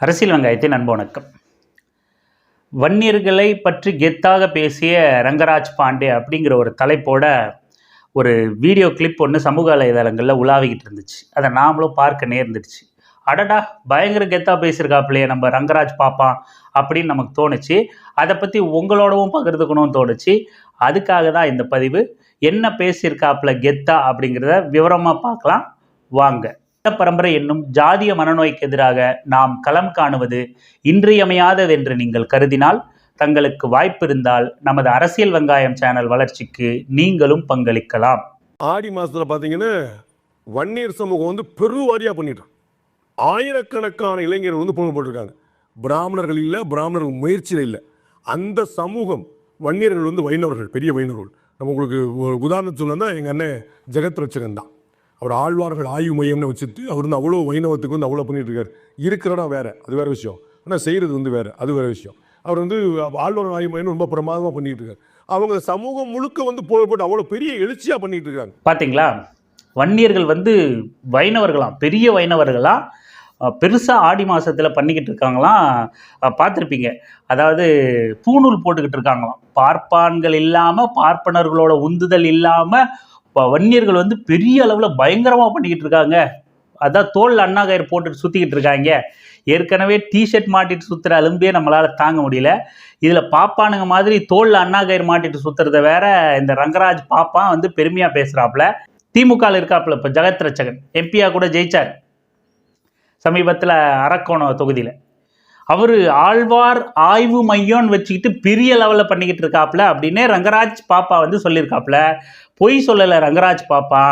அரசியல் வெங்காயத்தின் அன்பு வணக்கம். வன்னியர்களை பற்றி கெத்தாக பேசிய ரங்கராஜ் பாண்டே அப்படிங்கிற ஒரு தலைப்போட ஒரு வீடியோ கிளிப் ஒன்று சமூக வலைதளங்களில் உலாவிக்கிட்டு இருந்துச்சு. அதை நாமளும் பார்க்க நேர்ந்துடுச்சு. அடடா பயங்கர கெத்தாக பேசியிருக்காப்புலையே நம்ம ரங்கராஜ் பாப்பான் அப்படின்னு நமக்கு தோணுச்சு. அதை பற்றி உங்களோடவும் பகிர்ந்துக்கணும்னு தோணுச்சு. அதுக்காக தான் இந்த பதிவு. என்ன பேசியிருக்காப்புல கெத்தா அப்படிங்கிறத விவரமாக பார்க்கலாம். வாங்க. பரம்பரை என்னும் ஜாதிய மனநோய்க்கு எதிராக நாம் களம் காணுவது இன்றியமையாதது என்று நீங்கள் கருதினால் தங்களுக்கு வாய்ப்பு இருந்தால் நமது அரசியல் வெங்காயம் சேனல் வளர்ச்சிக்கு நீங்களும் பங்களிக்கலாம். ஆடி மாசத்துல பாத்தீங்கன்னா வன்னியர் சமூகம் வந்து பெருவாரியா பண்ணிட்டான் ஆயிரக்கணக்கான இளைஞர்கள் வந்து பொண்ணு போட்டிருக்காங்க பிராமணர்கள் இல்லை பிராமணர்கள் முயற்சியில் இல்லை. அந்த சமூகம் வன்னியர்கள் வந்து வைணவர்கள் பெரிய வைணவர்கள். நம்ம உங்களுக்கு உதாரணம் சொல்லணும்னா எங்கள் அண்ணன் ஜெகத் ரட்சகன் தான். அவர் ஆழ்வார்கள் ஆய்வு மையம்னு வச்சுட்டு அவர் வந்து அவ்வளோ வைணவத்துக்கு வந்து அவ்வளோ பண்ணிகிட்டு இருக்கார். இருக்கிறனா வேறு. அது வேற விஷயம். ஆனால் செய்கிறது வந்து வேறு. அது வேற விஷயம். அவர் வந்து ஆழ்வார்கள் ஆய்வு மையம்னு ரொம்ப பிரமாதமாக பண்ணிகிட்டு இருக்கார். அவங்க சமூகம் முழுக்க வந்து போட்டு அவ்வளோ பெரிய எழுச்சியாக பண்ணிகிட்டு இருக்காங்க. பார்த்தீங்களா வன்னியர்கள் வந்து வைணவர்களாம். பெரிய வைணவர்களாம் பெருசாக ஆடி மாதத்தில் பண்ணிக்கிட்டு இருக்காங்களாம். பார்த்துருப்பீங்க அதாவது பூணூல் போட்டுக்கிட்டு இருக்காங்களாம். பார்ப்பான்கள் இல்லாமல் பார்ப்பனர்களோட உந்துதல் இல்லாமல் இப்போ வன்னியர்கள் வந்து பெரிய அளவில் பயங்கரமாக பண்ணிக்கிட்டு இருக்காங்க. அதான் தோல் அண்ணாகயிறு போட்டுட்டு சுற்றிக்கிட்டு இருக்காங்க. ஏற்கனவே டிஷர்ட் மாட்டிட்டு சுற்றுற அலும்பே நம்மளால் தாங்க முடியல. இதில் பாப்பானுங்க மாதிரி தோல் அண்ணாகயிறு மாட்டிட்டு சுற்றுறத வேற இந்த ரங்கராஜ் பாப்பான் வந்து பெருமையாக பேசுகிறாப்புல திமுகவில் இருக்காப்புல இப்போ ஜெகத் ரச்சகன் எம்பியாக கூட ஜெயிச்சார். சமீபத்தில் அரக்கோணம் தொகுதியில். அவர் ஆழ்வார் ஆய்வு மையம்னு வச்சுக்கிட்டு பெரிய லெவலில் பண்ணிக்கிட்டு இருக்காப்புல அப்படின்னே ரங்கராஜ் பாப்பா வந்து சொல்லியிருக்காப்புல. பொய் சொல்லலை ரங்கராஜ் பாப்பா.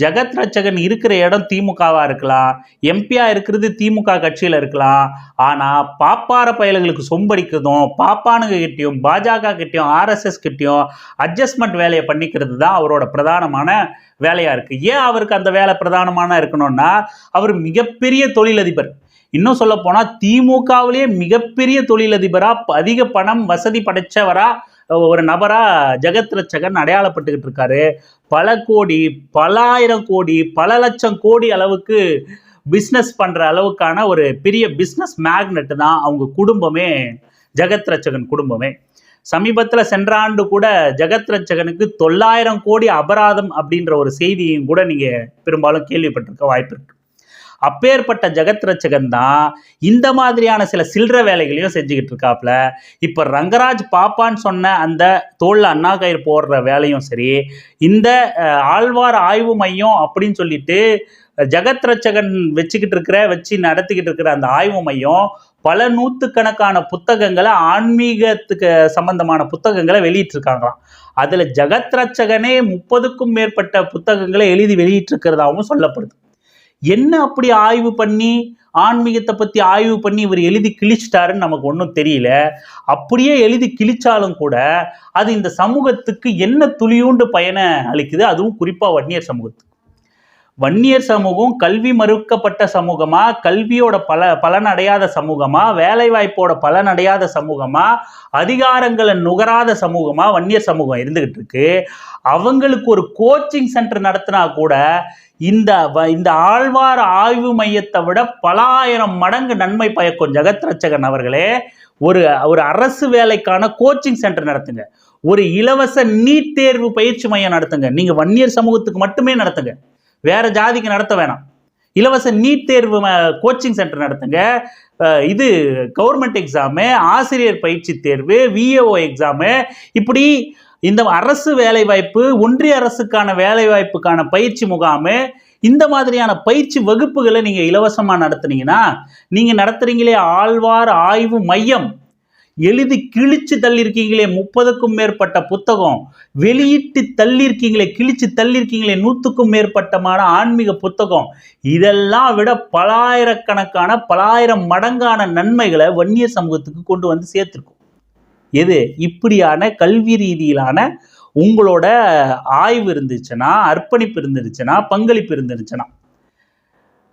ஜெகத் ரட்சகன் இருக்கிற இடம் திமுகவாக இருக்கலாம். எம்பியாக இருக்கிறது திமுக கட்சியில் இருக்கலாம். ஆனால் பாப்பார பயல்களுக்கு சொம்படிக்கிறதும் பாப்பானுங்க கிட்டேயும் பாஜக கிட்டேயும் ஆர்எஸ்எஸ் கிட்டேயும் அட்ஜஸ்ட்மெண்ட் வேலையை பண்ணிக்கிறது தான் அவரோட பிரதானமான வேலையாக இருக்குது ஏன் அவருக்கு அந்த வேலை பிரதானமான இருக்கணும்னா அவர் மிகப்பெரிய தொழிலதிபர். இன்னும் சொல்ல போனால் திமுகவிலேயே மிகப்பெரிய தொழிலதிபராக அதிக பணம் வசதி படைச்சவராக ஒரு நபராக ஜெகத் ரட்சகன் அடையாளப்பட்டுக்கிட்டு இருக்காரு. பல கோடி பல ஆயிரம் கோடி பல லட்சம் கோடி அளவுக்கு பிஸ்னஸ் பண்ணுற அளவுக்கான ஒரு பெரிய பிஸ்னஸ் மேக்னெட் தான் அவங்க குடும்பமே ஜெகத் ரட்சகன் குடும்பமே. சமீபத்தில் சென்ற ஆண்டு கூட ஜெகத் ரட்சகனுக்கு தொள்ளாயிரம் கோடி அபராதம் அப்படின்ற ஒரு செய்தியும் கூட நீங்கள் பெரும்பாலும் கேள்விப்பட்டிருக்க வாய்ப்பு இருக்கு. அப்பேற்பட்ட ஜெகத் ரச்சகன் தான் இந்த மாதிரியான சில சில்லற வேலைகளையும் செஞ்சுக்கிட்டு இருக்காப்புல இப்போ ரங்கராஜ் பாப்பான்னு சொன்ன அந்த தோளில் அண்ணாகயர் போடுற வேலையும் சரி இந்த ஆழ்வார் ஆய்வு மையம் அப்படின்னு சொல்லிட்டு ஜெகத் ரட்சகன் வச்சுக்கிட்டு இருக்கிற வச்சு நடத்திக்கிட்டு இருக்கிற அந்த ஆய்வு மையம் பல நூற்றுக்கணக்கான புத்தகங்களை ஆன்மீகத்துக்கு சம்பந்தமான புத்தகங்களை வெளியிட்டிருக்காங்களாம். அதில் ஜெகத் ரட்சகனே முப்பதுக்கும் மேற்பட்ட புத்தகங்களை எழுதி வெளியிட்டிருக்கிறதாகவும் சொல்லப்படுது. என்ன அப்படி ஆய்வு பண்ணி ஆன்மீகத்தை பற்றி ஆய்வு பண்ணி இவர் எழுதி கிழிச்சிட்டாருன்னு நமக்கு ஒன்றும் தெரியல. அப்படியே எழுதி கிழிச்சாலும் கூட அது இந்த சமூகத்துக்கு என்ன துளியூண்டு பயனை அளிக்குது? அதுவும் குறிப்பாக வன்னியர் சமூகத்துக்கு. வன்னியர் சமூகம் கல்வி மறுக்கப்பட்ட சமூகமா கல்வியோட பல பலனடையாத சமூகமா வேலைவாய்ப்போட பலனடையாத சமூகமா அதிகாரங்களை நுகராத சமூகமா வன்னியர் சமூகம் இருந்துகிட்டு இருக்கு. அவங்களுக்கு ஒரு கோச்சிங் சென்டர் நடத்தினா கூட இந்த வ- இந்த ஆழ்வார் ஆய்வு மையத்தை விட பல ஆயிரம் மடங்கு நன்மை பயக்கும் ஜெகத் ரச்சகன் அவர்களே ஒரு ஒரு அரசு வேலைக்கான கோச்சிங் சென்டர் நடத்துங்க. ஒரு இலவச நீட் தேர்வு பயிற்சி மையம் நடத்துங்க. நீங்க வன்னியர் சமூகத்துக்கு மட்டுமே நடத்துங்க. வேற ஜாதிக்கு நடத்த வேணாம். இலவச நீட் தேர்வு கோச்சிங் சென்டர் நடத்துங்க. இது கவர்மெண்ட் எக்ஸாமு ஆசிரியர் பயிற்சி தேர்வு விஏஓ எக்ஸாமு இப்படி இந்த அரசு வேலைவாய்ப்பு ஒன்றிய அரசுக்கான வேலைவாய்ப்புக்கான பயிற்சி முகாமு இந்த மாதிரியான பயிற்சி வகுப்புகளை நீங்கள் இலவசமாக நடத்துனீங்கன்னா நீங்கள் நடத்துறீங்களே ஆழ்வார் ஆய்வு மையம். எழுதி கிழிச்சு தள்ளியிருக்கீங்களே முப்பதுக்கும் மேற்பட்ட புத்தகம். வெளியிட்டு தள்ளியிருக்கீங்களே கிழிச்சு தள்ளியிருக்கீங்களே நூற்றுக்கும் மேற்பட்டமான ஆன்மீக புத்தகம். இதெல்லாம் விட பலாயிரக்கணக்கான பலாயிரம் மடங்கான நன்மைகளை வன்னிய சமூகத்துக்கு கொண்டு வந்து சேர்த்துருக்கும். எது? இப்படியான கல்வி ரீதியிலான உங்களோட ஆய்வு இருந்துச்சுன்னா அர்ப்பணிப்பு இருந்துருச்சுன்னா பங்களிப்பு இருந்துருச்சுன்னா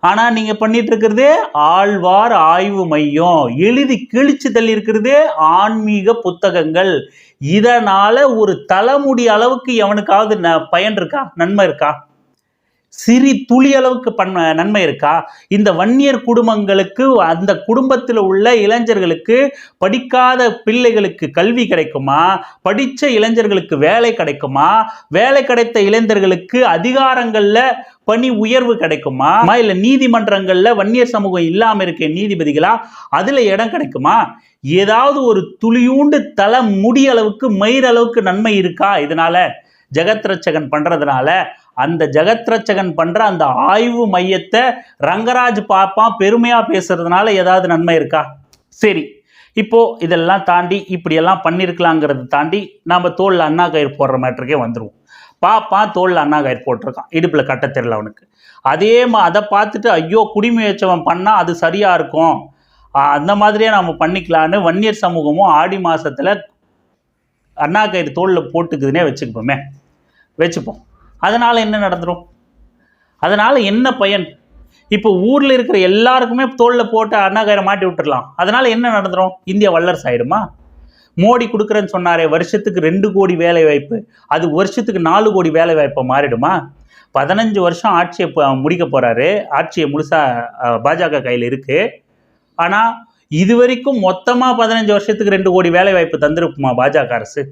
ஆனால் நீங்கள் பண்ணிட்டு இருக்கிறது ஆழ்வார் ஆய்வு மையம். எழுதி கிழிச்சு தள்ளி ஆன்மீக புத்தகங்கள். இதனால் ஒரு தலைமுடி அளவுக்கு எவனுக்காவது ந- பயன் இருக்கா? நன்மை இருக்கா? சிறி துளி அளவுக்கு பண்ண நன்மை இருக்கா? இந்த வன்னியர் குடும்பங்களுக்கு அந்த குடும்பத்தில் உள்ள இளைஞர்களுக்கு படிக்காத பிள்ளைகளுக்கு கல்வி கிடைக்குமா? படித்த இளைஞர்களுக்கு வேலை கிடைக்குமா? வேலை கிடைத்த இளைஞர்களுக்கு அதிகாரங்களில் பணி உயர்வு கிடைக்குமா? இல்லை நீதிமன்றங்களில் வன்னியர் சமூகம் இல்லாமல் இருக்க நீதிபதிகளா? அதில் இடம் கிடைக்குமா? ஏதாவது ஒரு துளியூண்டு தலை முடி அளவுக்கு மயிர் அளவுக்கு நன்மை இருக்கா? இதனால ஜெகத்ரட்சகன் பண்ணுறதுனால அந்த ஜெகத்ரட்சகன் பண்ணுற அந்த ஆய்வு மையத்தை ரங்கராஜ் பாப்பா பெருமையாக பேசுறதுனால ஏதாவது நன்மை இருக்கா? சரி இப்போ இதெல்லாம் தாண்டி இப்படியெல்லாம் பண்ணியிருக்கலாங்கிறத தாண்டி நாம் தோளில் அண்ணா கயிறு போடுற மேட்டருக்கே வந்துடுவோம் பாப்பா தோல்ல அண்ணா கயிறு போட்டிருக்கான் இடுப்பில் கட்ட தெரியல அவனுக்கு. அதே மா அதை பார்த்துட்டு ஐயோ குடிமை பண்ணால் அது சரியாக இருக்கும். அந்த மாதிரியே நம்ம பண்ணிக்கலான்னு வன்னியர் சமூகமும் ஆடி மாதத்தில் அண்ணா கயிறு தோளில் போட்டுக்குதுன்னே வச்சுக்குப்போமே வச்சுப்போம். அதனால் என்ன நடந்துடும் அதனால் என்ன பயன்? இப்போ ஊரில் இருக்கிற எல்லாருக்குமே தோளில் போட்டு அண்ணா மாட்டி விட்டுடலாம் அதனால் என்ன நடந்துரும்? இந்தியா வல்லரசு ஆயிடுமா? மோடி கொடுக்குறேன்னு சொன்னாரே வருஷத்துக்கு ரெண்டு கோடி வேலை வாய்ப்பு. அது வருஷத்துக்கு நாலு கோடி வேலை வாய்ப்பை மாறிடுமா? பதினஞ்சு வருஷம் ஆட்சியை முடிக்க போகிறாரு ஆட்சியை முழுசாக பாஜக கையில் இருக்குது ஆனால் இது வரைக்கும் மொத்தமாக பதினஞ்சு வருஷத்துக்கு ரெண்டு கோடி வேலை வாய்ப்பு தந்திருக்குமா பாஜக அரசு?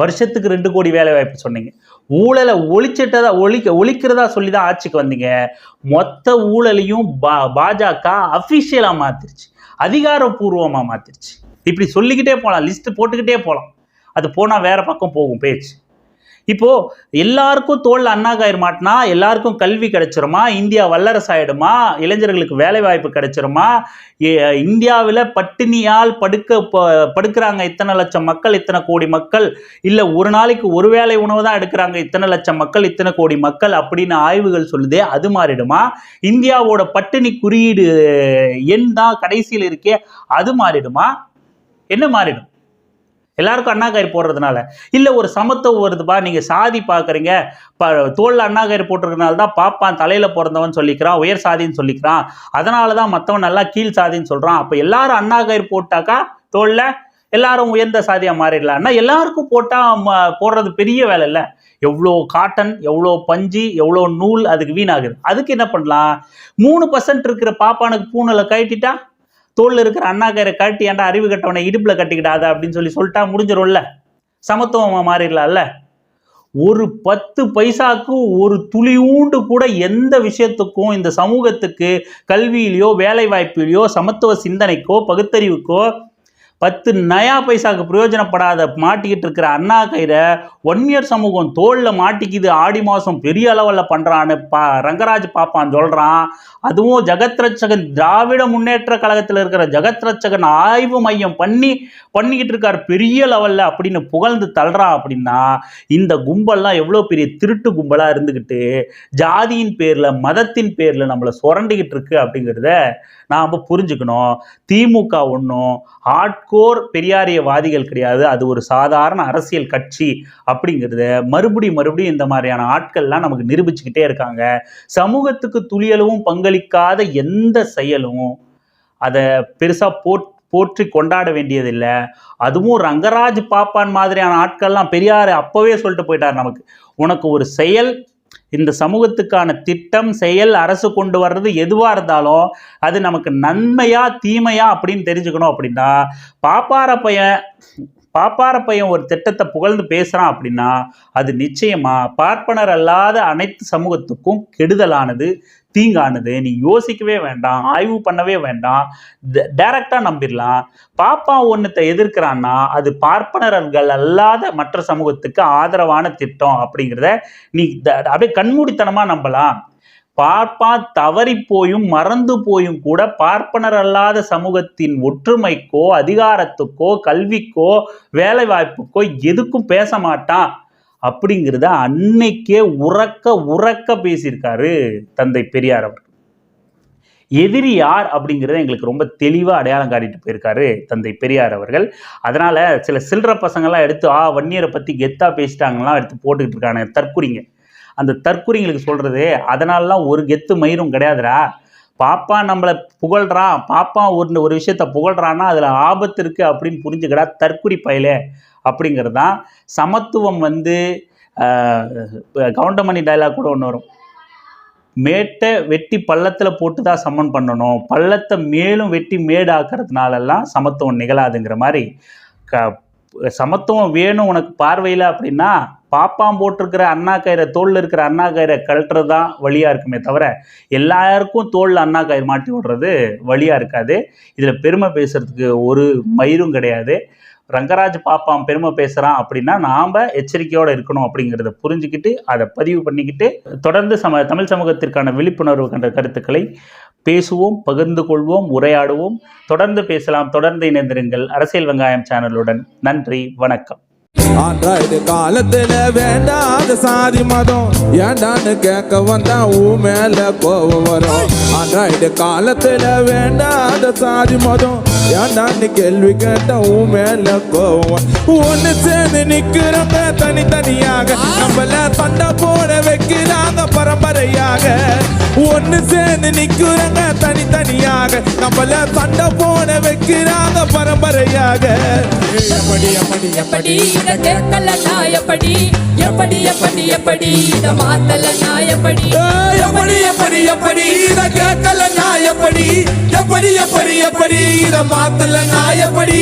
வருஷத்துக்கு ரெண்டு கோடி வேலை வாய்ப்பு சொன்னீங்க. ஊழலை ஒழிச்சிட்டதா ஒழிக்க ஒழிக்கிறதா சொல்லி தான் ஆட்சிக்கு வந்தீங்க. மொத்த ஊழலையும் பா பாஜக அஃபிஷியலாக மாத்திருச்சு. அதிகாரப்பூர்வமாக மாத்திருச்சு. இப்படி சொல்லிக்கிட்டே போகலாம் லிஸ்ட் போட்டுக்கிட்டே போகலாம் அது போனால் வேற பக்கம் போகும் பேச்சு. இப்போ எல்லாருக்கும் தோல் அண்ணாக மாட்டினா எல்லாருக்கும் கல்வி கிடைச்சிருமா? இந்தியா வல்லரசு ஆயிடுமா? இளைஞர்களுக்கு வேலை வாய்ப்பு கிடைச்சிருமா இந்தியாவில் பட்டினியால் படுக்க ப- படுக்கிறாங்க இத்தனை லட்சம் மக்கள் இத்தனை கோடி மக்கள். இல்லை ஒரு நாளைக்கு ஒரு வேளை உணவு தான் எடுக்கிறாங்க இத்தனை லட்சம் மக்கள் இத்தனை கோடி மக்கள் அப்படின்னு ஆய்வுகள் சொல்லுதே அது மாறிடுமா? இந்தியாவோட பட்டினி குறியீடு எண் தான் கடைசியில் இருக்கே அது மாறிடுமா? என்ன மாறிடும்? எல்லாருக்கும் அண்ணாகாயிறு போடுறதுனால. இல்லை ஒரு சமத்துவம் வருதுப்பா நீங்கள் சாதி பார்க்குறீங்க ப தோளில் அண்ணா கயிறு போட்டிருக்கனால தான் பாப்பான் தலையில் பிறந்தவன் சொல்லிக்கிறான் உயர் சாதின்னு சொல்லிக்கிறான். அதனால தான் மற்றவன் நல்லா கீழ் சாதின்னு சொல்கிறான் அப்போ எல்லாரும் அண்ணாகாயிறு போட்டாக்கா தோளில் எல்லாரும் உயர்ந்த சாதியாக மாறிடலாம்னா எல்லாருக்கும் போட்டால் போடுறது பெரிய வேலை இல்லை. எவ்வளோ காட்டன் எவ்வளோ பஞ்சு எவ்வளோ நூல் அதுக்கு வீணாகுது. அதுக்கு என்ன பண்ணலாம்? மூணு பர்சன்ட் இருக்கிற பாப்பானுக்கு பூனலை கட்டிட்டா தோல் இருக்கிற அண்ணா கயிறை கழட்டி ஏன்டா அறிவு கட்டவனை இடுப்பில் கட்டிக்கிடாத அப்படின்னு சொல்லி சொல்லிட்டா முடிஞ்சிடும்ல சமத்துவமாக மாறிடலாம்ல. ஒரு பத்து பைசாக்கு ஒரு துளியூண்டு கூட எந்த விஷயத்துக்கும் இந்த சமூகத்துக்கு கல்வியிலையோ வேலை வாய்ப்பிலையோ சமத்துவ சிந்தனைக்கோ பகுத்தறிவுக்கோ பத்து நயா பைசாக்கு பிரயோஜனப்படாத மாட்டிக்கிட்டு இருக்கிற அண்ணா கயிறை இயர் சமூகம் தோளில் மாட்டிக்குது ஆடி மாதம் பெரிய அளவில் பண்ணுறான்னு பா ரங்கராஜ் பாப்பான் சொல்கிறான் அதுவும் ஜெகத்ரட்சகன் திராவிட முன்னேற்ற கழகத்தில் இருக்கிற ஜெகத்ரட்சகன் ஆய்வு மையம் பண்ணி பண்ணிக்கிட்டு இருக்கார் பெரிய லெவலில் அப்படின்னு புகழ்ந்து தள்ளுறான் அப்படின்னா இந்த கும்பல்லாம் எவ்வளோ பெரிய திருட்டு கும்பலாக இருந்துக்கிட்டு ஜாதியின் பேரில் மதத்தின் பேரில் நம்மளை சுரண்டிக்கிட்டு இருக்கு அப்படிங்கிறத நாம் புரிஞ்சுக்கணும். திமுக ஒன்றும் கோர் பெரியாரியவாதிகள் கிடையாது. அது ஒரு சாதாரண அரசியல் கட்சி அப்படிங்கிறத மறுபடியும் மறுபடியும் இந்த மாதிரியான ஆட்கள்லாம் நமக்கு நிரூபிச்சுக்கிட்டே இருக்காங்க. சமூகத்துக்கு துளியளவும் பங்களிக்காத எந்த செயலும் அதை பெருசாக போட் போற்றி கொண்டாட வேண்டியதில்லை. அதுவும் ரங்கராஜ் பாப்பான் மாதிரியான ஆட்கள்லாம் பெரியார் அப்போவே சொல்லிட்டு போயிட்டார் நமக்கு. உனக்கு ஒரு செயல் இந்த சமூகத்துக்கான திட்டம் செயல் அரசு கொண்டு வர்றது எதுவாக இருந்தாலும் அது நமக்கு நன்மையா தீமையா அப்படின்னு தெரிஞ்சுக்கணும் அப்படின்னா பாப்பார பையன் பாப்பார பையன் ஒரு திட்டத்தை புகழ்ந்து பேசுகிறான் அப்படின்னா அது நிச்சயமா பார்ப்பனர் அல்லாத அனைத்து சமூகத்துக்கும் கெடுதலானது தீங்கானது. நீ யோசிக்கவே வேண்டாம் ஆய்வு பண்ணவே வேண்டாம் டைரக்டாக நம்பிடலாம் பாப்பா ஒன்றத்தை எதிர்க்கிறான்னா அது பார்ப்பனர்கள் அல்லாத மற்ற சமூகத்துக்கு ஆதரவான திட்டம் அப்படிங்கிறத நீ த- அப்படியே கண்மூடித்தனமாக நம்பலாம். பார்ப்பா தவறி போயும் மறந்து போயும் கூட பார்ப்பனர் அல்லாத சமூகத்தின் ஒற்றுமைக்கோ அதிகாரத்துக்கோ கல்விக்கோ வேலை வாய்ப்புக்கோ எதுக்கும் பேச மாட்டான். அப்படிங்கிறத அன்னைக்கே உறக்க உறக்க பேசியிருக்காரு தந்தை பெரியார் அவர் எதிரி யார் அப்படிங்கிறத எங்களுக்கு ரொம்ப தெளிவாக அடையாளம் காட்டிட்டு போயிருக்காரு தந்தை பெரியார் அவர்கள். அதனால சில சில்லற பசங்கள்லாம் எடுத்து ஆ வன்னியரை பற்றி கெத்தா பேசிட்டாங்கலாம் எடுத்து போட்டுக்கிட்டு இருக்காங்க தற்குறிங்க அந்த தற்குறிங்களுக்கு சொல்கிறது அதனாலலாம் ஒரு கெத்து மயிரும் கிடையாதுடா. பாப்பா நம்மளை புகழ்கிறான் பாப்பா ஒரு ஒரு விஷயத்த புகழ்கிறான்னா அதில் ஆபத்து இருக்குது அப்படின்னு புரிஞ்சுக்கடா தற்குறி பயலே அப்படிங்கிறது தான் சமத்துவம் வந்து கவுண்டமணி டைலாக் கூட ஒன்று வரும். மேட்டை வெட்டி பள்ளத்தில் போட்டு தான் சமன் பண்ணணும். பள்ளத்தை மேலும் வெட்டி மேடு சமத்துவம் நிகழாதுங்கிற மாதிரி. க சமத்துவம் வேணும் உனக்கு பார்வையில் அப்படின்னா பாப்பாம் போட்டிருக்கிற அண்ணா கயிறை தோளில் இருக்கிற அண்ணா கயிறை கழட்டுறது தான் வழியாக இருக்குமே தவிர எல்லாருக்கும் தோளில் அண்ணா கயிறு மாட்டி விடுறது வழியாக இருக்காது. இதில் பெருமை பேசுகிறதுக்கு ஒரு மயிரும் கிடையாது. ரங்கராஜ் பாப்பாம் பெருமை பேசுகிறான் அப்படின்னா நாம் எச்சரிக்கையோடு இருக்கணும் அப்படிங்கிறத புரிஞ்சுக்கிட்டு அதை பதிவு பண்ணிக்கிட்டு தொடர்ந்து சம தமிழ் சமூகத்திற்கான விழிப்புணர்வு கண்ட கருத்துக்களை பேசுவோம் பகிர்ந்து கொள்வோம் உரையாடுவோம். தொடர்ந்து பேசலாம் தொடர்ந்து இணைந்திருங்கள். அரசியல் வெங்காயம் சேனலுடன். நன்றி வணக்கம். ஆண்ட்ராய்டு காலத்துல வேண்டாத சாதி மதம். ஏண்டான்னு கேட்க வந்தா ஊ மேல கோவம் வரும். ஆண்ட்ராய்டு காலத்துல வேண்டாத சாதி மதம். ஏண்டான்னு கேள்வி கேட்டா ஊ மேல கோவம். ஒண்ணு சேர்ந்து நிக்கிறப்ப தனித்தனியாக நம்மள சண்டை போட வைக்கிறாங்க பரம்பரையாக. ஒண்ணு சேர்ந்து நிக்கிறங்க தனித்தனியாக நம்மள சண்டை போட வைக்கிறாங்க பரம்பரையாக. எப்படி எப்படி எப்படி? இத கேட்கல நான் எப்படி? எப்படி எப்படி இத மாத்தல நான் எப்படி? எப்படி எப்படி இத கேட்கல நான் எப்படி? எப்படி எப்படி எப்படி? இத மாத்தல நான் எப்படி